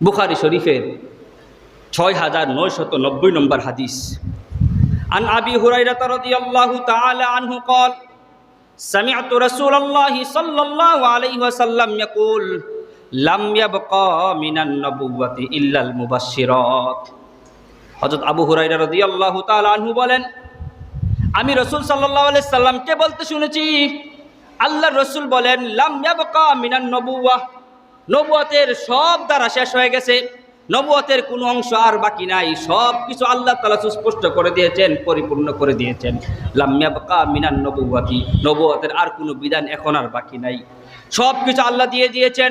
বুখারি শরীফের ছয় হাজার নয়শত নব্বই নম্বর হাদিস عن أبي هريرة رضي الله تعالى عنه قال سمعت رسول الله صلى الله عليه وسلم يقول لم يبقى من النبوة إلا المبشرات হজরত আবু হুরাইরা রাদিয়াল্লাহু তাআলা আনহু বলেন আমি রসুল সাল্লাল্লাহু আলাইহি সাল্লামকে বলতে শুনেছি আল্লাহ রসুল বলেন লাম ইয়াবকা মিনান নবুওয়াহ নবুয়তের সব দ্বারা শেষ হয়ে গেছে। নবুয়াতের কোনো অংশ আর বাকি নাই। সব কিছু আল্লাহ তালা সুস্পষ্ট করে দিয়েছেন, পরিপূর্ণ করে দিয়েছেন। লাম্যাবকা মিনান নবুয়াতি। নবুয়াতের আর কোনো বিধান এখন আর বাকি নাই। সব কিছু আল্লাহ দিয়ে দিয়েছেন।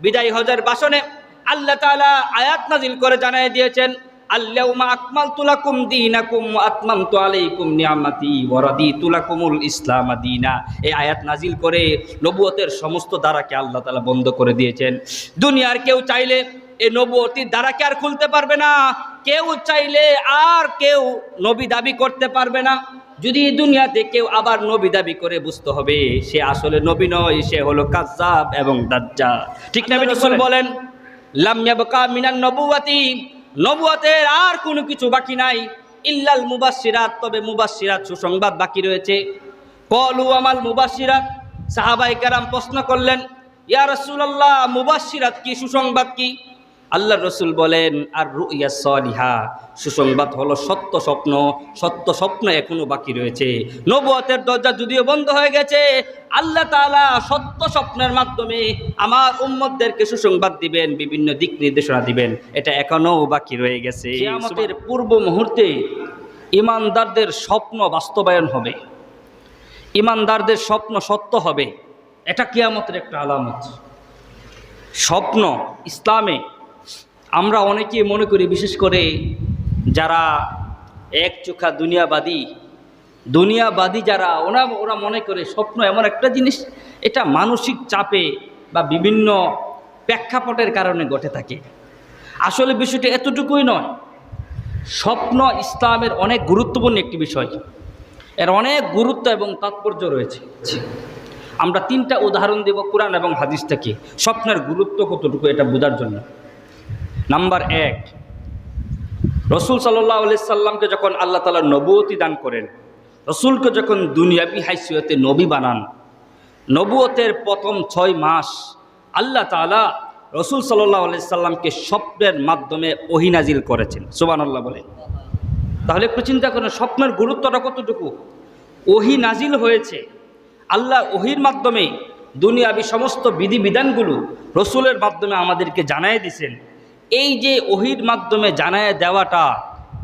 বিদায় হজার বাসনে আল্লাহ তালা আয়াত নাজিল করে জানিয়ে দিয়েছেন। আল্লাহুম্মা আকমালতু লাকুম দীনাকুম ওয়া আতমামতু আলাইকুম নিয়ামাতি ওয়া রাদিতু লাকুমুল ইসলাম দীনা। এই আয়াত নাজিল করে নবুয়তের সমস্ত দ্বারাকে আল্লাহ তাআলা বন্ধ করে দিয়েছেন। দুনিয়ার কেউ চাইলে এই নবুয়তির দ্বারাকে আর খুলতে পারবে না। কেউ চাইলে আর কেউ নবী দাবি করতে পারবে না। যদি দুনিয়াতে কেউ আবার নবী দাবি করে বুঝতে হবে সে আসলে নবী নয় সে হলো কাজ্জাব এবং দাজ্জা ঠিক না বলেন লাম ইয়াবকা মিনান নবুয়াতি নবুয়াতের আর কোনো কিছু বাকি নাই। ইল্লাল মুবাসিরাত তবে মুবাসিরাত সুসংবাদ বাকি রয়েছে। কলু আমাল মুবাসিরাত সাহাবাই কেরাম প্রশ্ন করলেন, ইয়া রসুল্লাহ মুবাসিরাত কি, সুসংবাদ কি? আল্লাহ রসুল বলেন আর রুইয়া সলিহা সুসংবাদ হলো সত্য স্বপ্ন সত্য স্বপ্ন এখনও বাকি রয়েছে। নবুয়তের দরজা যদিও বন্ধ হয়ে গেছে আল্লাহ তাআলা সত্য স্বপ্নের মাধ্যমে আমার উম্মতদেরকে সুসংবাদ দিবেন বিভিন্ন দিক নির্দেশনা দিবেন। এটা এখনও বাকি রয়ে গেছে। আমাদের পূর্ব মুহূর্তে ইমানদারদের স্বপ্ন বাস্তবায়ন হবে। ইমানদারদের স্বপ্ন সত্য হবে। এটা কিয়ামতের একটা আলামত। স্বপ্ন ইসলামে আমরা অনেকেই মনে করি, বিশেষ করে যারা এক চোখা দুনিয়াবাদী দুনিয়াবাদী যারা ওরা ওরা মনে করে স্বপ্ন এমন একটা জিনিস, এটা মানসিক চাপে বা বিভিন্ন প্রেক্ষাপটের কারণে ঘটে থাকে। আসলে বিষয়টা এতটুকুই নয়। স্বপ্ন ইসলামের অনেক গুরুত্বপূর্ণ একটি বিষয়। এর অনেক গুরুত্ব এবং তাৎপর্য রয়েছে। আমরা তিনটা উদাহরণ দেব কোরআন এবং হাদিস থেকে। স্বপ্নের গুরুত্ব কতটুকু এটা বোঝার জন্য। নাম্বার এক, রসুল সাল্লাহ সাল্লামকে যখন আল্লাহ তালা নবুয়তি দান করেন, রসুলকে যখন দুনিয়াবি হাইসিয়তে নবী বানান, নবুয়তের প্রথম ছয় মাস আল্লাহ তালা রসুল সাল্লাহ সাল্লামকে স্বপ্নের মাধ্যমে ওহিনাজিল করেছেন। সুবান আল্লাহ বলে তাহলে একটু চিন্তা করেন, স্বপ্নের গুরুত্বটা কতটুকু? ওহি নাজিল হয়েছে, আল্লাহ ওহির মাধ্যমে দুনিয়াবি সমস্ত বিধিবিধানগুলো রসুলের মাধ্যমে আমাদেরকে জানায় দিছেন। এই যে ওহির মাধ্যমে জানায় দেওয়াটা,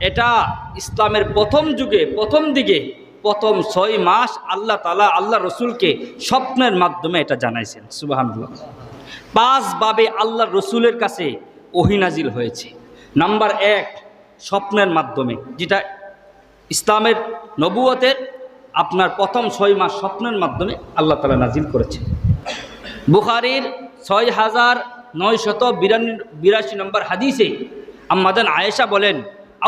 এটা ইসলামের প্রথম যুগে, প্রথম দিকে, প্রথম ছয় মাস আল্লাহ তালা আল্লাহ রসুলকে স্বপ্নের মাধ্যমে এটা জানাইছেন সুবাহান্লাহ পাঁচভাবে আল্লাহ রসুলের কাছে ওহিনাজিল হয়েছে। নাম্বার এক, স্বপ্নের মাধ্যমে, যেটা ইসলামের নবুয়তের আপনার প্রথম ছয় মাস স্বপ্নের মাধ্যমে আল্লাহ তালা নাজিল করেছে বুখারির ছয় হাজার নয়শত বিরান বিরাশি নম্বর হাদিসে আম্মাদান আয়েশা বলেন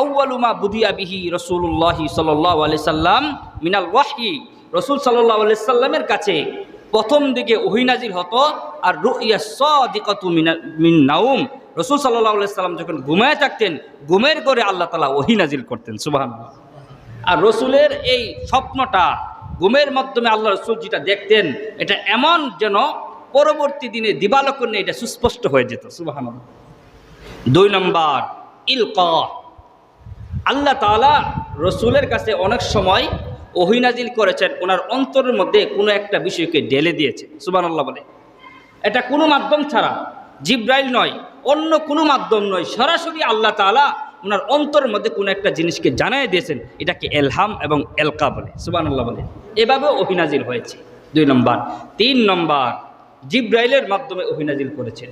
আউ্বালুমা বুদিয়া বিহি রসুল্লাহি সাল্লাহ আলি সাল্লাম মিনাল ওয়াহি রসুল সাল্লাহ সাল্লামের কাছে প্রথম দিকে ওহিনাজিল হতো, আর রুইয়া সদিকতু মিনা নাউম রসুল সাল্লাহ সাল্লাম যখন ঘুমায় থাকতেন, ঘুমের করে আল্লাহ তালা ওহিনাজিল করতেন সুবাহ আর রসুলের এই স্বপ্নটা ঘুমের মাধ্যমে আল্লাহ রসুল যেটা দেখতেন, এটা এমন যেন পরবর্তী দিনে দিবালকন্যে এটা সুস্পষ্ট হয়ে যেত সুবাহান দুই নম্বর, ইলক। আল্লাহ তালা রসুলের কাছে অনেক সময় অহিনাজিল করেছেন, ওনার অন্তরের মধ্যে কোনো একটা বিষয়কে ঢেলে দিয়েছে সুবান আল্লাহ বলে। এটা কোনো মাধ্যম ছাড়া, জিব্রাইল নয়, অন্য কোনো মাধ্যম নয়, সরাসরি আল্লাহ তালা ওনার অন্তরের মধ্যে কোনো একটা জিনিসকে জানাই দিয়েছেন, এটাকে এলহাম এবং এলকা বলে সুবান আল্লাহ বলে এভাবে অহিনাজিল হয়েছে। দুই নম্বর, তিন নম্বর জিব্রাইলের মাধ্যমে অভিনাজিল করেছেন।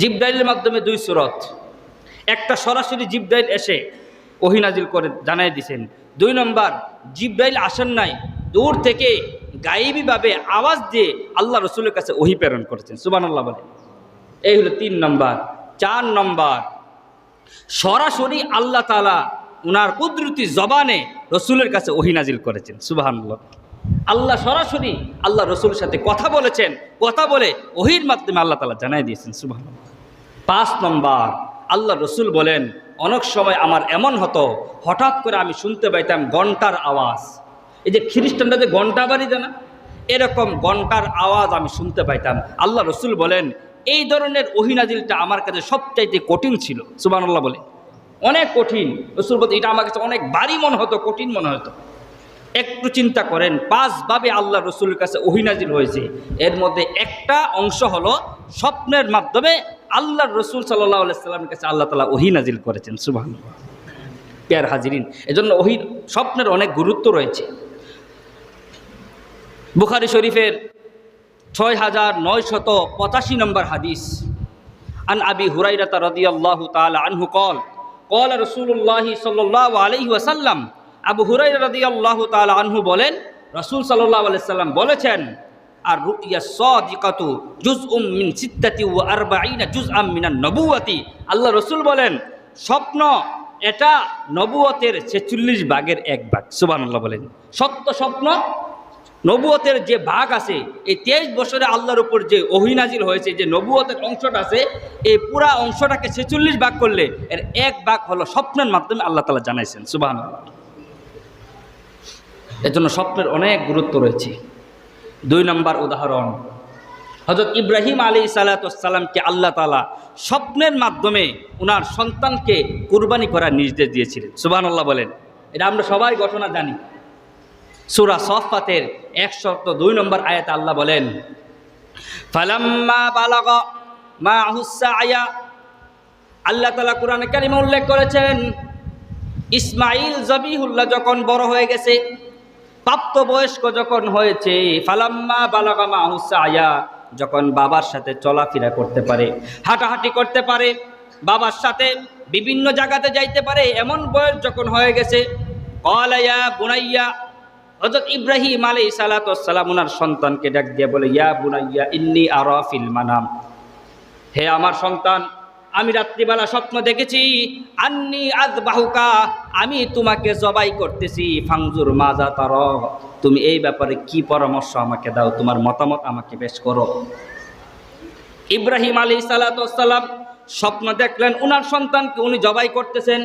জিব্রাইলের মাধ্যমে দুই সুরত। একটা সরাসরি জিব্রাইল এসে অহিনাজিল করে, জানাই দিছেন। দুই নম্বর, জিব্রাইল আসেন নাই, দূর থেকে গাইবীভাবে আওয়াজ দিয়ে আল্লাহ রসুলের কাছে ওহি প্রেরণ করেছেন। সুবান আল্লাহ বলে এই হলো তিন নম্বর। চার নম্বর, সরাসরি আল্লাহ তালা উনার কুদরতি জবানে রসুলের কাছে ওহিনাজিল করেছেন। সুবাহ আল্লাহ সরাসরি আল্লাহ রসুলের সাথে কথা বলেছেন, কথা বলে ওহির মাধ্যমে আল্লাহ তালা জানাই দিয়েছেন সুবাহ পাঁচ নম্বর, আল্লাহ রসুল বলেন, অনেক সময় আমার এমন হতো, হঠাৎ করে আমি শুনতে পাইতাম ঘণ্টার আওয়াজ। এই যে খ্রিস্টানরা যে ঘণ্টা বাড়ি দেয় না? এরকম ঘণ্টার আওয়াজ আমি শুনতে পাইতাম। আল্লাহ রসুল বলেন, এই ধরনের ওহিনাজিলটা আমার কাছে সবচাইতে কঠিন ছিল সুবান আল্লাহ বলে। অনেক কঠিন। রসুল বলতে এটা আমার কাছে অনেক ভারী মনে হতো, কঠিন মনে হতো। একটু চিন্তা করেন, পাঁচভাবে আল্লাহ রসুলের কাছে ওহিনাজিল হয়েছে। এর মধ্যে একটা অংশ হলো স্বপ্নের মাধ্যমে আল্লাহ রসুল সাল্লাহ সাল্লামের কাছে আল্লাহ তালা ওহিনাজিল করেছেন সুবাহ পেয়ার হাজিরিন, এজন্য ওহি স্বপ্নের অনেক গুরুত্ব রয়েছে। বুখারি শরীফের ছয় হাজার নয়শত পঁচাশি নম্বর হাদিস, আন আবি হুরাই হুরাইরাতা রদিয়াল্লাহু তাআলা আনহু কল কল রসুল্লাহি সাল্লাহ আলাইহি ওয়াসাল্লাম আবু হুরাইরা রদিয়াল্লাহু তাআলা আনহু বলেন, রসুল সাল্লাহ আলাইহি সাল্লাম বলেছেন আর রুইয়া সাদিকাতু জুজউম মিন সিত্তাতি ওয়া আরবাঈনা জুজআম মিনান নবুয়াতি আল্লাহ রসুল বলেন, স্বপ্ন এটা নবুয়তের ছেচল্লিশ ভাগের এক ভাগ। সুবহানাল্লাহ বলেন। সত্য স্বপ্ন নবুয়তের যে ভাগ আছে, এই তেইশ বছরে আল্লাহর উপর যে অহিনাজিল হয়েছে, যে নবুয়তের অংশটা আছে, এই পুরা অংশটাকে ছেচল্লিশ ভাগ করলে এর এক ভাগ হলো স্বপ্নের মাধ্যমে আল্লাহ তালা জানাইছেন সুবাহ এর জন্য স্বপ্নের অনেক গুরুত্ব রয়েছে। দুই নম্বর উদাহরণ হজরত ইব্রাহিম আলী সালাতামকে আল্লাহ তালা স্বপ্নের মাধ্যমে ওনার সন্তানকে কুরবানি করার নির্দেশ দিয়েছিলেন। সুবাহ আল্লাহ বলেন, এটা আমরা সবাই ঘটনা জানি। সুরা সফাতের একশত দুই নম্বর আয়াত আল্লাহ বলেন, ফালাম্মা মা আয়া আল্লাহ তালা কোরআন কারিমা উল্লেখ করেছেন ইসমাইল জবিহুল্লাহ যখন বড় হয়ে গেছে প্রাপ্তবয়স্ক যখন হয়েছে, ফালাম্মা বালাগা মা হুসা আয়া, যখন বাবার সাথে চলাফেরা করতে পারে, হাঁটাহাঁটি করতে পারে, বাবার সাথে বিভিন্ন জায়গাতে যাইতে পারে, এমন বয়স যখন হয়ে গেছে কলাইয়া বুনাইয়া হজরত ইব্রাহিম আলী সালাতাম ওনার সন্তানকে ডাক দিয়ে বলে, ইয়া বুনাইয়া, ইন্নি আরফিল মানাম। হে আমার সন্তান আমি রাত্রিবেলা স্বপ্ন দেখেছি, আন্নি আজ বাহুকা আমি তোমাকে জবাই করতেছি, ফাংজুর মাজা তার। তুমি এই ব্যাপারে কি পরামর্শ আমাকে দাও, তোমার মতামত আমাকে বেশ করো। ইব্রাহিম আলী সালাতাম স্বপ্ন দেখলেন, উনার সন্তানকে উনি জবাই করতেছেন।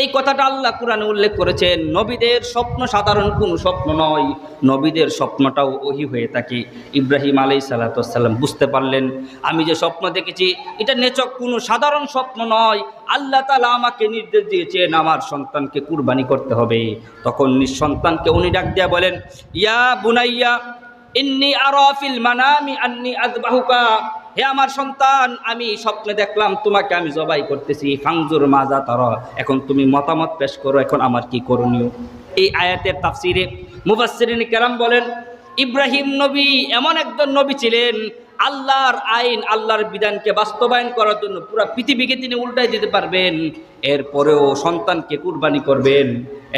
এই কথাটা আল্লাহ কোরআনে উল্লেখ করেছেন নবীদের স্বপ্ন সাধারণ কোনো স্বপ্ন নয়। নবীদের স্বপ্নটাও ওহি হয়ে থাকে। ইব্রাহিম আলাই সাল্লাতাম বুঝতে পারলেন, আমি যে স্বপ্ন দেখেছি, এটা নেচক কোনো সাধারণ স্বপ্ন নয়। আল্লাহ তালা আমাকে নির্দেশ দিয়েছেন, আমার সন্তানকে কুরবানি করতে হবে। তখন নিঃসন্তানকে উনি ডাক দিয়া বলেন, ইয়া বুনাইয়া, ইন্নি আরফিল মানামি আন্নি আজবাহুকা হে আমার সন্তান, আমি স্বপ্নে দেখলাম, তোমাকে আমি জবাই করতেছি। ফাংজুর মাজা তর, এখন তুমি মতামত পেশ করো, এখন আমার কি করণীয়? এই আয়াতের তাফসিরে মুবাসসিরিন কেরাম বলেন, ইব্রাহিম নবী এমন একজন নবী ছিলেন, আল্লাহর আইন, আল্লাহর বিধানকে বাস্তবায়ন করার জন্য পুরো পৃথিবীকে তিনি উল্টাই দিতে পারবেন। এরপরেও সন্তানকে কুরবানি করবেন।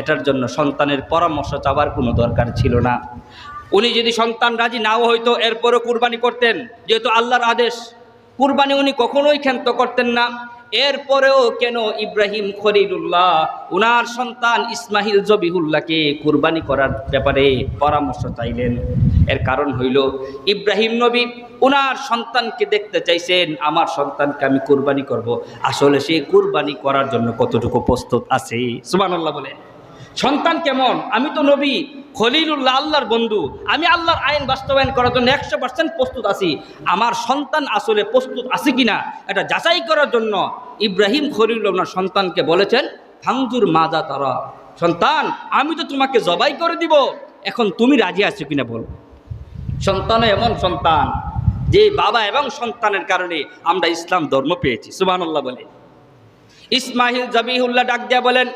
এটার জন্য সন্তানের পরামর্শ চাওয়ার কোনো দরকার ছিল না। উনি যদি সন্তান রাজি নাও হইতো, এরপরও কুরবানি করতেন, যেহেতু আল্লাহর আদেশ, কুরবানি উনি কখনোই ক্ষান্ত করতেন না। এরপরেও কেন ইব্রাহিম খলিলুল্লাহ, উনার সন্তান ইসমাহিল জবিহুল্লাহকে কুরবানি করার ব্যাপারে পরামর্শ চাইলেন? এর কারণ হইল, ইব্রাহিম নবী উনার সন্তানকে দেখতে চাইছেন, আমার সন্তানকে আমি কুরবানি করব। আসলে সে কুরবানি করার জন্য কতটুকু প্রস্তুত আছে? সুবহানাল্লাহ বলে সন্তান কেমন? আমি তো নবী, খলিলুল্লাহ, আল্লাহর বন্ধু। আমি আল্লাহর আইন বাস্তবায়ন করার জন্য একশো পার্সেন্ট প্রস্তুত আছি। আমার সন্তান আসলে প্রস্তুত আছে কিনা, এটা যাচাই করার জন্য ইব্রাহিম খলিলুল্লাহ ওনার সন্তানকে বলেছেন ফাংজুর মাজা তারা। সন্তান, আমি তো তোমাকে জবাই করে দিব, এখন তুমি রাজি আছো কিনা বল। সন্তান এমন সন্তান, যে বাবা এবং সন্তানের কারণে আমরা ইসলাম ধর্ম পেয়েছি। সুবহানাল্লাহ বলে। ইসমাহিল জবিহুল্লাহ ডাক দিয়া বলেন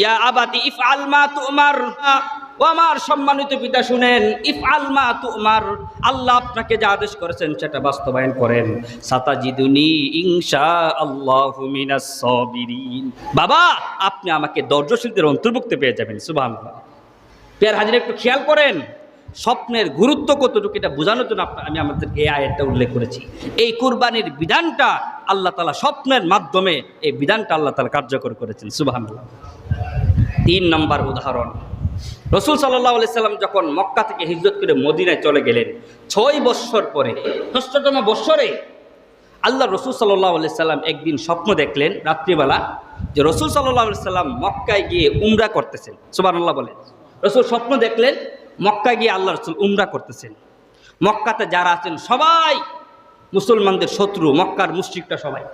ইয়া আবাতি ইফ আলমা তুমার। ও আমার সম্মানিত পিতা, শুনেন ইফ আলমা তুমার। আল্লাহ আপনাকে যা আদেশ করেছেন, সেটা বাস্তবায়ন করেন। সাতাজিদুনি ইংসা আল্লাহ বাবা, আপনি আমাকে দর্জশীলদের অন্তর্ভুক্ত পেয়ে যাবেন সুবাহ পেয়ার হাজির, একটু খেয়াল করেন। স্বপ্নের গুরুত্ব কতটুকু এটা বোঝানোর জন্য আমি আমাদেরকে এই আয়াতটা উল্লেখ করেছি। এই কুরবানির বিধানটা আল্লাহ তালা স্বপ্নের মাধ্যমে এই বিধানটা আল্লাহ তালা কার্যকর করেছেন। সুবাহান্লাহ তিন নম্বর উদাহরণ। রসুল সাল্লাহ সাল্লাম যখন মক্কা থেকে হিজরত করে মদিনায় চলে গেলেন, ছয় বৎসর পরে ষষ্ঠতম বৎসরে আল্লাহ রসুল সাল্লাহ সাল্লাম একদিন স্বপ্ন দেখলেন রাত্রিবেলা যে রসুল সাল্লাহ সাল্লাম মক্কায় গিয়ে উমরা করতেছেন। সুবানুল্লাহ বলে রসুল স্বপ্ন দেখলেন মক্কায় গিয়ে আল্লাহ রসুল উমরা করতেছেন। মক্কাতে যারা আছেন সবাই মুসলমানদের শত্রু, মক্কার মুশ্রিকটা সবাই।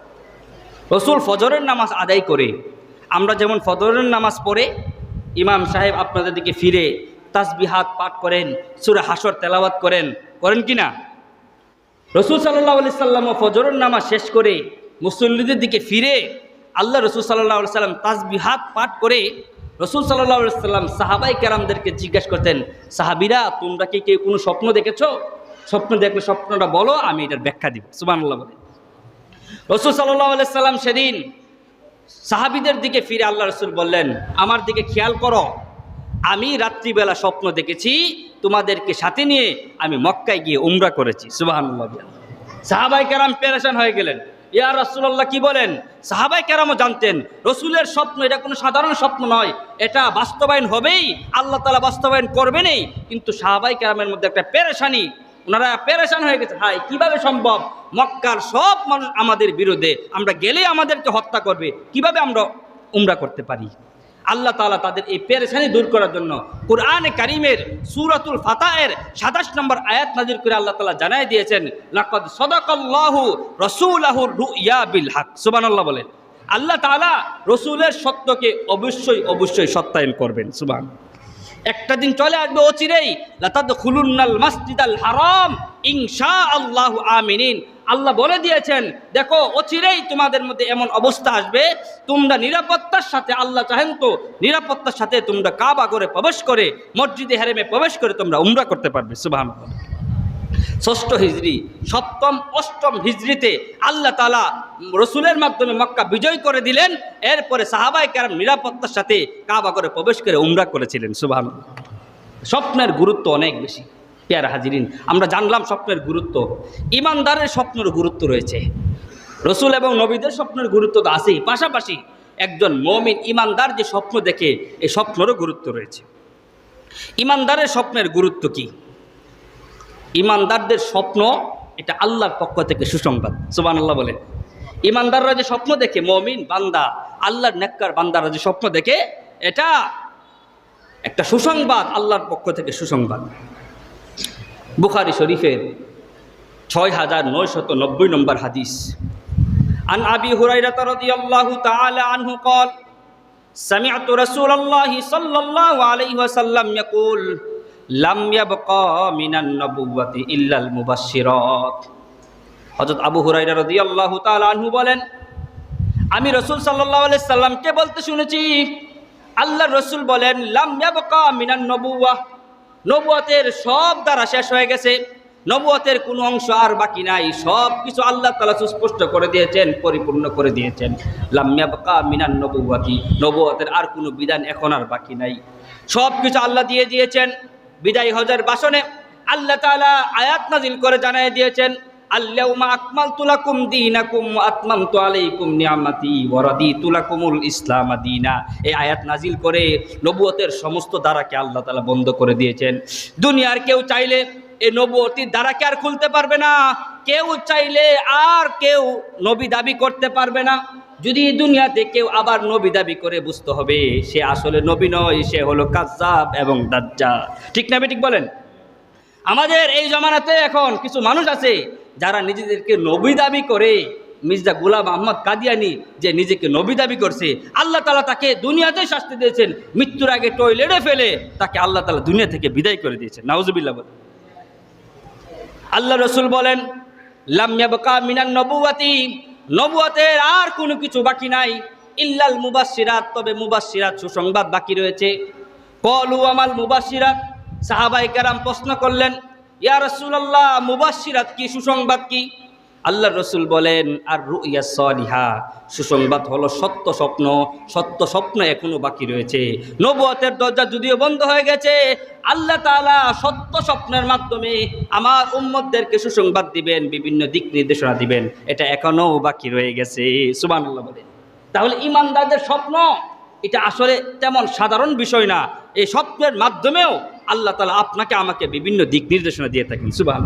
রসুল ফজরের নামাজ আদায় করে, আমরা যেমন ফজরের নামাজ পড়ে, ইমাম সাহেব আপনাদের দিকে ফিরে তাসবিহাত পাঠ করেন, সুরে হাসর তেলাওয়াত করেন করেন কি না? রসুল সাল্লাহ আলি সাল্লাম ফজরের নামাজ শেষ করে মুসল্লিদের দিকে ফিরে, আল্লাহ রসুল সাল্লাহ সাল্লাম তাসবিহাত পাঠ করে রসুল সাল্লাম সাহাবাই কেরামদেরকে জিজ্ঞাসা করতেন, সাহাবিরা, তোমরা কি কেউ কোনো স্বপ্ন দেখেছ? স্বপ্ন দেখলে স্বপ্নটা বলো, আমি এটার ব্যাখ্যা দিব। সুবান আল্লাহ বলে। রসুল সাল্লাম সেদিন সাহাবিদের দিকে ফিরে আল্লাহ রসুল বললেন, আমার দিকে খেয়াল করো, আমি রাত্রিবেলা স্বপ্ন দেখেছি, তোমাদেরকে সাথে নিয়ে আমি মক্কায় গিয়ে উমরা করেছি। সুবাহান্লাহ সাহাবাই কেরাম পেরেশান হয়ে গেলেন। ইয়া রসুল্লাহ কি বলেন? সাহাবাই কেরামও জানতেন, রসুলের স্বপ্ন, এটা কোনো সাধারণ স্বপ্ন নয়, এটা বাস্তবায়ন হবেই, আল্লাহ তালা বাস্তবায়ন করবেনই, কিন্তু সাহাবাই কেরামের মধ্যে একটা পেরেশানি, ওনারা পেরেশান হয়ে গেছে হাই কীভাবে সম্ভব? মক্কার সব মানুষ আমাদের বিরুদ্ধে, আমরা গেলে আমাদেরকে হত্যা করবে, কীভাবে আমরা উমরা করতে পারি? আল্লাহ তালা তাদের এই পেরেশানি দূর করার জন্য কোরআনে কারিমের সুরাতুল ফাতাহের সাতাশ নম্বর আয়াত নাজির করে আল্লাহ তালা জানাই দিয়েছেন সুবানাল্লাহ বলেন। আল্লাহ তালা রসুলের সত্যকে অবশ্যই অবশ্যই সত্যায়ন করবেন। সুবহান। একটা দিন চলে আসবে অচিরেই। খুলুন্নাল মসজিদ আল হারাম। ইনশা আল্লাহ আমিনিন। আল্লাহ বলে দিয়েছেন, দেখো, অচিরেই তোমাদের মধ্যে এমন অবস্থা আসবে। তোমরা নিরাপত্তার সাথে আল্লাহ চাহেন তো, নিরাপত্তার সাথে তোমরা কাবা করে প্রবেশ করে, মসজিদে হারেমে প্রবেশ করে তোমরা উমরা করতে পারবে। সুবাহ ষষ্ঠ হিজড়ি সপ্তম, অষ্টম হিজড়িতে আল্লাহ তালা রসুলের মাধ্যমে মক্কা বিজয় করে দিলেন। এরপরে সাহাবাই কারাম নিরাপত্তার সাথে কাবা করে প্রবেশ করে উমরা করেছিলেন সুবাহ স্বপ্নের গুরুত্ব অনেক বেশি, পেয়ারা হাজিরিন। আমরা জানলাম স্বপ্নের গুরুত্ব। ইমানদারের স্বপ্নের গুরুত্ব রয়েছে। রসুল এবং নবীদের স্বপ্নের গুরুত্ব তো আছেই। পাশাপাশি একজন মমিন ইমানদার যে স্বপ্ন দেখে এই স্বপ্নেরও গুরুত্ব রয়েছে। ইমানদারের স্বপ্নের গুরুত্ব কি? ইমানদারদের স্বপ্ন এটা আল্লাহর পক্ষ থেকে সুসংবাদ সুবান আল্লাহ বলে ইমানদাররা যে স্বপ্ন দেখে মমিন বান্দা আল্লাহর নেককার বান্দারা যে স্বপ্ন দেখে এটা একটা সুসংবাদ আল্লাহর পক্ষ থেকে সুসংবাদ বুখারি শরীফের ছয় হাজার নয়শত নব্বই নম্বর হাদিস عن أبي هريرة رضي الله تعالى عنه قال سمعت رسول الله صلى الله عليه وسلم يقول আবু তাআলা আনহু বলেন, আমি রসুল সাল্লামকে বলতে শুনেছি আল্লাহ রসুল বলেন নবুয়াতের সব দ্বারা শেষ হয়ে গেছে। নবুয়াতের কোনো অংশ আর বাকি নাই সব কিছু আল্লাহ তালা সুস্পষ্ট করে দিয়েছেন, পরিপূর্ণ করে দিয়েছেন। লাম্যাবকা মিনান নবুয়াতি নবুয়াতের আর কোনো বিধান এখন আর বাকি নাই। সব কিছু আল্লাহ দিয়ে দিয়েছেন। বিদায় হজের বাসনে আল্লাহ তালা আয়াত নাজিল করে জানাই দিয়েছেন আল্লাহুমা আকমালতু লাকুম দীনাকুম ওয়া আতমামতু আলাইকুম নিয়ামাতি ওয়া রাদিতু লাকুমুল ইসলাম এই আয়াত নাজিল করে সমস্ত বন্ধ করে দিয়েছেন। দুনিয়ার কেউ চাইলে এই নবুয়তির দ্বারাকে আর খুলতে পারবে না, কেউ চাইলে আর কেউ নবী দাবি করতে পারবে না। যদি এই দুনিয়াতে কেউ আবার নবী দাবি করে বুঝতে হবে, সে আসলে নবী নয়, সে হলো কাজ্জাব এবং দাজ্জা ঠিক না ঠিক বলেন? আমাদের এই জমানাতে এখন কিছু মানুষ আছে যারা নিজেদেরকে নবী দাবি করে, মির্জা গুলাম আহমদ কাদিয়ানি যে নিজেকে নবী দাবি করছে, আল্লাহ তালা তাকে দুনিয়াতে শাস্তি দিয়েছেন, মৃত্যুর আগে টয়লেটে ফেলে তাকে আল্লাহ তালা দুনিয়া থেকে বিদায় করে দিয়েছেন। নাউজুবিল্লাহ বলে আল্লাহ রসুল বলেন লামিয়াবকা মিনান নবুয়াতি নবুয়াতের আর কোনো কিছু বাকি নাই। ইল্লাল মুবাসিরাত তবে মুবাসিরাত সুসংবাদ বাকি রয়েছে। কলু আমাল মুবাসিরাত সাহাবাই কেরাম প্রশ্ন করলেন, ইয়া রসুল্লাহ মুবাসিরাত কি, সুসংবাদ কি? আল্লাহ রসুল বলেন, আর রুইয়া সলিহা সুসংবাদ হলো সত্য স্বপ্ন সত্য স্বপ্ন এখনও বাকি রয়েছে। নবুয়তের দরজা যদিও বন্ধ হয়ে গেছে, আল্লাহ তাআলা সত্য স্বপ্নের মাধ্যমে আমার উম্মতদেরকে সুসংবাদ দিবেন, বিভিন্ন দিক নির্দেশনা দিবেন। এটা এখনও বাকি রয়ে গেছে। সুবান আল্লাহ বলেন। তাহলে ইমানদারদের স্বপ্ন, এটা আসলে তেমন সাধারণ বিষয় না। এই স্বপ্নের মাধ্যমেও আল্লাহ তালা আপনাকে, আমাকে বিভিন্ন দিক নির্দেশনা দিয়ে থাকেন। সুবাহ